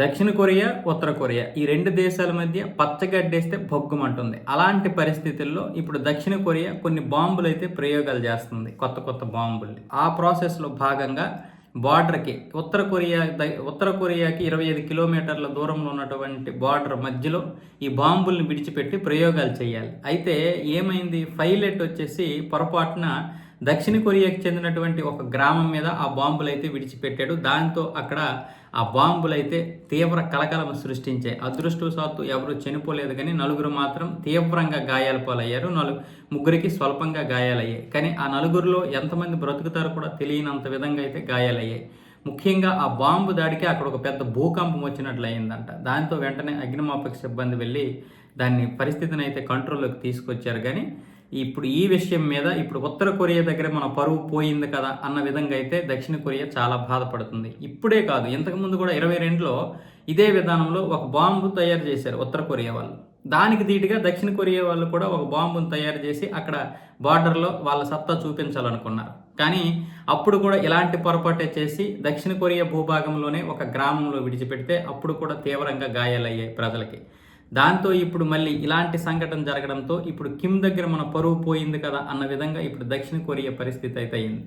దక్షిణ కొరియా ఉత్తర కొరియా ఈ రెండు దేశాల మధ్య పచ్చగడ్డేస్తే భగ్గుమంటుంది. అలాంటి పరిస్థితుల్లో ఇప్పుడు దక్షిణ కొరియా కొన్ని బాంబులు అయితే ప్రయోగాలు చేస్తుంది కొత్త కొత్త బాంబుల్ని. ఆ ప్రాసెస్లో భాగంగా బార్డర్కి ఉత్తర కొరియా ఉత్తర కొరియాకి ఇరవై ఐదు కిలోమీటర్ల దూరంలో ఉన్నటువంటి బార్డర్ మధ్యలో ఈ బాంబుల్ని విడిచిపెట్టి ప్రయోగాలు చేయాలి. అయితే ఏమైంది? పైలట్ వచ్చేసి పొరపాటున దక్షిణ కొరియాకి చెందినటువంటి ఒక గ్రామం మీద ఆ బాంబులు అయితే విడిచిపెట్టాడు. దాంతో అక్కడ ఆ బాంబులు అయితే తీవ్ర కలకలం సృష్టించాయి. అదృష్టవశాత్తు ఎవరు చనిపోలేదు కానీ నలుగురు మాత్రం తీవ్రంగా గాయాల పాలయ్యారు. నలుగు ముగ్గురికి స్వల్పంగా గాయాలయ్యాయి. కానీ ఆ నలుగురిలో ఎంతమంది బ్రతుకుతారో కూడా తెలియనంత విధంగా అయితే గాయాలయ్యాయి. ముఖ్యంగా ఆ బాంబు దాడికి అక్కడ ఒక పెద్ద భూకంపం వచ్చినట్లు అయిందంట దాంతో వెంటనే అగ్నిమాపక సిబ్బంది వెళ్ళి దాన్ని పరిస్థితిని అయితే కంట్రోల్లోకి తీసుకొచ్చారు. కానీ ఇప్పుడు ఈ విషయం మీద ఇప్పుడు ఉత్తర కొరియా దగ్గర మన పరువు పోయింది కదా అన్న విధంగా అయితే దక్షిణ కొరియా చాలా బాధపడుతుంది. ఇప్పుడే కాదు ఇంతకుముందు కూడా ఇరవై రెండులో ఇదే విధానంలో ఒక బాంబు తయారు చేశారు ఉత్తర కొరియా వాళ్ళు. దానికి ధీటుగా దక్షిణ కొరియా వాళ్ళు కూడా ఒక బాంబును తయారు చేసి అక్కడ బార్డర్లో వాళ్ళ సత్తా చూపించాలనుకున్నారు. కానీ అప్పుడు కూడా ఇలాంటి పొరపాటే చేసి దక్షిణ కొరియా భూభాగంలోనే ఒక గ్రామంలో విడిచిపెడితే అప్పుడు కూడా తీవ్రంగా గాయాలయ్యాయి ప్రజలకి. దాంతో ఇప్పుడు మళ్ళీ ఇలాంటి సంఘటన జరగడంతో ఇప్పుడు కిమ్ దగ్గర మన పరువు పోయింది కదా అన్న విధంగా ఇప్పుడు దక్షిణ కొరియా పరిస్థితి అయితే అయింది.